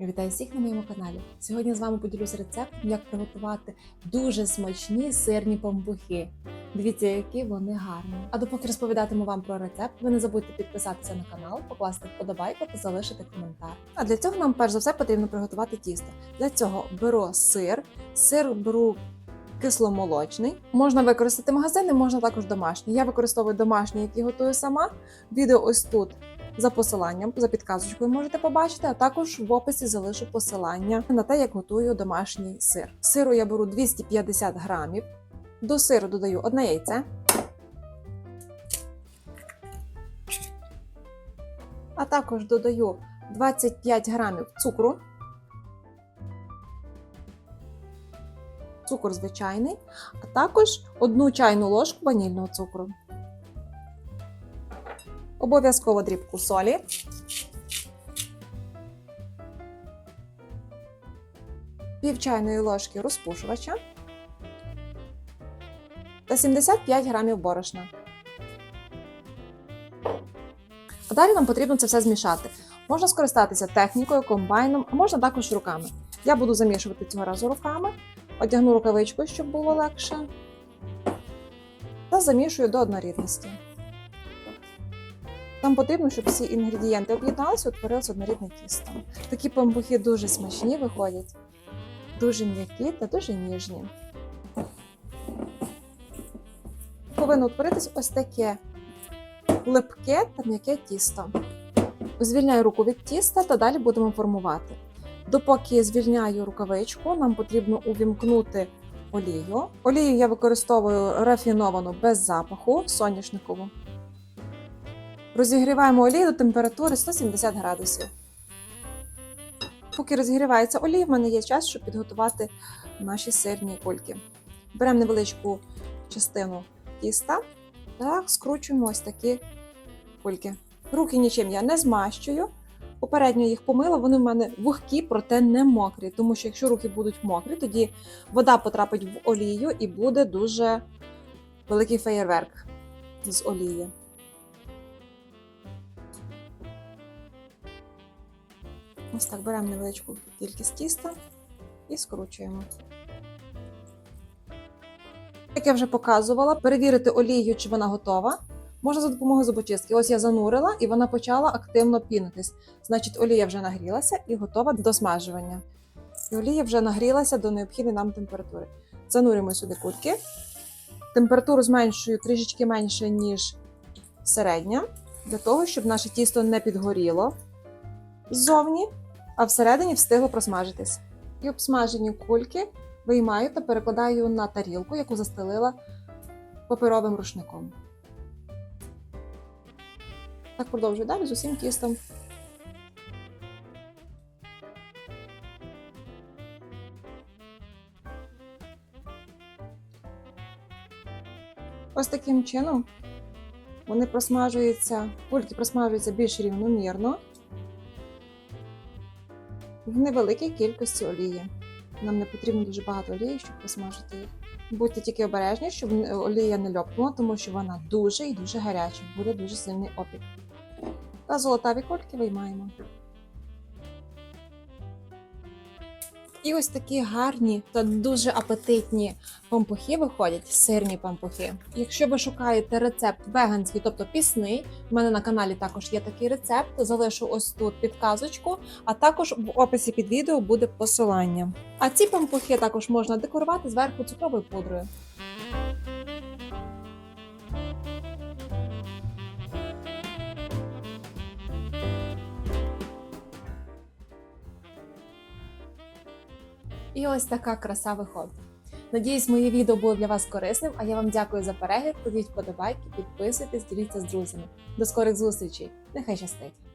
Вітаю всіх на моєму каналі. Сьогодні з вами поділюся рецептом, як приготувати дуже смачні сирні пампухи. Дивіться, які вони гарні. А допоки розповідатиму вам про рецепт, ви не забудьте підписатися на канал, покласти вподобайку та залишити коментар. А для цього нам перш за все потрібно приготувати тісто. Для цього беру сир, сир беру кисломолочний. Можна використати магазини, можна також домашній. Я використовую домашній, який готую сама. Відео ось тут за посиланням, за підказочкою можете побачити, а також в описі залишу посилання на те, як готую домашній сир. Сиру я беру 250 грамів. До сиру додаю одне яйце. А також додаю 25 грамів цукру. Цукор звичайний, а також одну чайну ложку ванільного цукру. Обов'язково дрібку солі. Пів чайної ложки розпушувача та 75 грамів борошна. А далі нам потрібно це все змішати. Можна скористатися технікою, комбайном, а можна також руками. Я буду замішувати цього разу руками, одягну рукавичку, щоб було легше, та замішую до однорідності. Нам потрібно, щоб всі інгредієнти об'єдналися, утворилось однорідне тісто. Такі пампухи дуже смачні виходять, дуже м'які та дуже ніжні. Повинно утворитись ось таке липке та м'яке тісто. Звільняю руку від тіста та далі будемо формувати. Допоки звільняю рукавичку, нам потрібно увімкнути олію. Олію я використовую рафіновану без запаху соняшникову. Розігріваємо олію до температури 170 градусів. Поки розігрівається олія, в мене є час, щоб підготувати наші сирні кульки. Беремо невеличку частину тіста та скручуємо ось такі кульки. Руки нічим я не змащую. Попередньо їх помила, вони в мене вогкі, проте не мокрі. Тому що якщо руки будуть мокрі, тоді вода потрапить в олію і буде дуже великий феєрверк з олії. Ось так беремо невеличку кількість тіста і скручуємо. Як я вже показувала, перевірити олію, чи вона готова, можна за допомогою зубочистки. Ось я занурила і вона почала активно пінитись. Значить, олія вже нагрілася і готова до смажування. І олія вже нагрілася до необхідної нам температури. Занурюємо сюди кутки. Температуру зменшую трішечки менше, ніж середня, для того, щоб наше тісто не підгоріло ззовні, а всередині встигло просмажитись. І обсмажені кульки виймаю та перекладаю на тарілку, яку застелила паперовим рушником. Так продовжую далі з усім тістом. Ось таким чином вони просмажуються, кульки просмажуються більш рівномірно в невеликій кількості олії. Нам не потрібно дуже багато олії, щоб посмажити їх. Будьте тільки обережні, щоб олія не льопнула, тому що вона дуже і дуже гаряча, буде дуже сильний опік. Та золотаві кольки виймаємо. І ось такі гарні та дуже апетитні пампухи виходять, сирні пампухи. Якщо ви шукаєте рецепт веганський, тобто пісний, в мене на каналі також є такий рецепт. Залишу ось тут підказочку, а також в описі під відео буде посилання. А ці пампухи також можна декорувати зверху цукровою пудрою. І ось така краса виходить. Надіюсь, моє відео було для вас корисним, а я вам дякую за перегляд. Кладіть вподобайки, підписуйтесь, діліться з друзями. До скорих зустрічей! Нехай щастить!